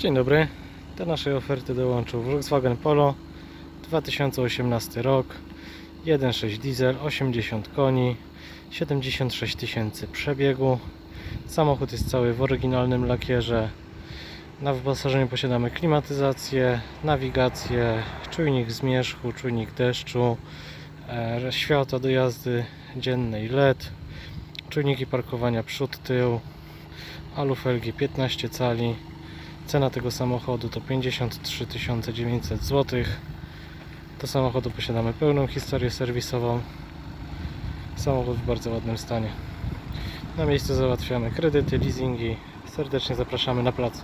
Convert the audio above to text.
Dzień dobry. Do naszej oferty dołączył Volkswagen Polo 2018 rok 1.6 diesel 80 koni 76 tysięcy przebiegu. Samochód jest cały w oryginalnym lakierze. Na wyposażeniu posiadamy klimatyzację, nawigację, czujnik zmierzchu, czujnik deszczu e, światła do jazdy dziennej LED czujniki parkowania przód, tył alufelgi 15 cali Cena tego samochodu to 53 900 zł. Do samochodu posiadamy pełną historię serwisową. Samochód w bardzo ładnym stanie. Na miejscu załatwiamy kredyty, leasingi. Serdecznie zapraszamy na plac.